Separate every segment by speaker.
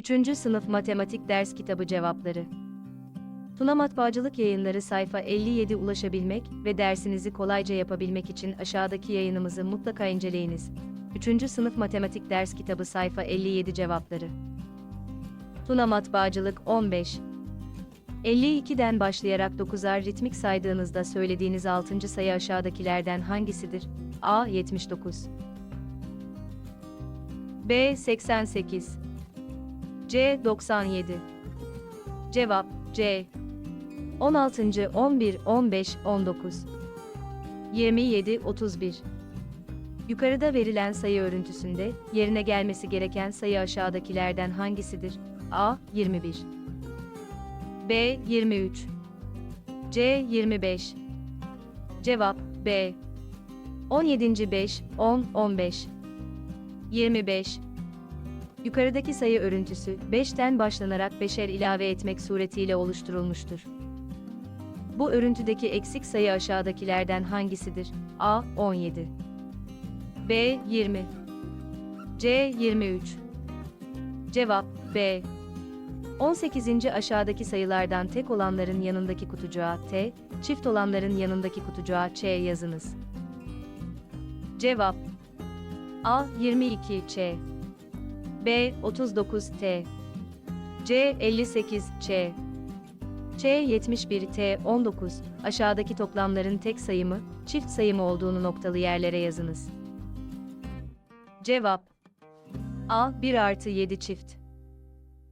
Speaker 1: 3. Sınıf Matematik Ders Kitabı Cevapları Tuna Matbaacılık Yayınları sayfa 57 ulaşabilmek ve dersinizi kolayca yapabilmek için aşağıdaki yayınımızı mutlaka inceleyiniz. 3. Sınıf Matematik Ders Kitabı sayfa 57 Cevapları Tuna Matbaacılık 15 52'den başlayarak 9'ar ritmik saydığınızda söylediğiniz 6. sayı aşağıdakilerden hangisidir? A. 79 B. 88 C. 97 Cevap C. 16. 11, 15, 19 27, 31 Yukarıda verilen sayı örüntüsünde yerine gelmesi gereken sayı aşağıdakilerden hangisidir? A. 21 B. 23 C. 25 Cevap B. 17. 5, 10, 15 25 Yukarıdaki sayı örüntüsü 5'ten başlanarak 5'er ilave etmek suretiyle oluşturulmuştur. Bu örüntüdeki eksik sayı aşağıdakilerden hangisidir? A. 17 B. 20 C. 23 Cevap B. 18. aşağıdaki sayılardan tek olanların yanındaki kutucuğa T, çift olanların yanındaki kutucuğa Ç yazınız. Cevap A. 22 Ç B. 39 T. C. 58 Ç. Ç 71 T 19 aşağıdaki toplamların tek sayı mı, çift sayı mı olduğunu noktalı yerlere yazınız. Cevap. A 1 artı 7 çift.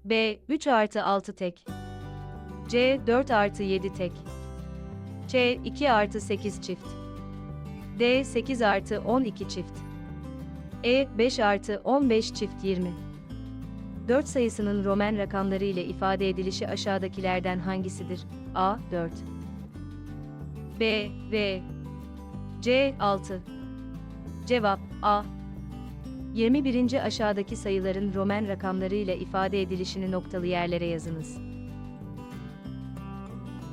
Speaker 1: B 3 artı 6 tek. C 4 artı 7 tek. Ç 2 artı 8 çift. D 8 artı 12 çift E 5 artı 15 çift 20 4 sayısının Roman rakamları ile ifade edilişi aşağıdakilerden hangisidir? A. 4 B. V C. 6 Cevap A. 21. aşağıdaki sayıların Roman rakamları ile ifade edilişini noktalı yerlere yazınız.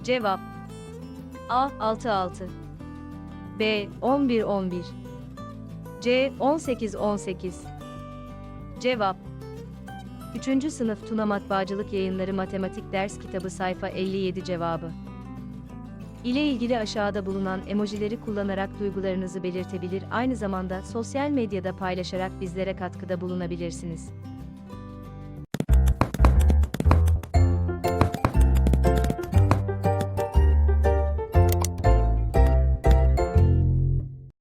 Speaker 1: Cevap A. 6 6 B. 11 11 C. 18 18 Cevap 3. Sınıf Tuna Matbaacılık Yayınları Matematik Ders Kitabı sayfa 57 cevabı. ile ilgili aşağıda bulunan emojileri kullanarak duygularınızı belirtebilir, aynı zamanda sosyal medyada paylaşarak bizlere katkıda bulunabilirsiniz.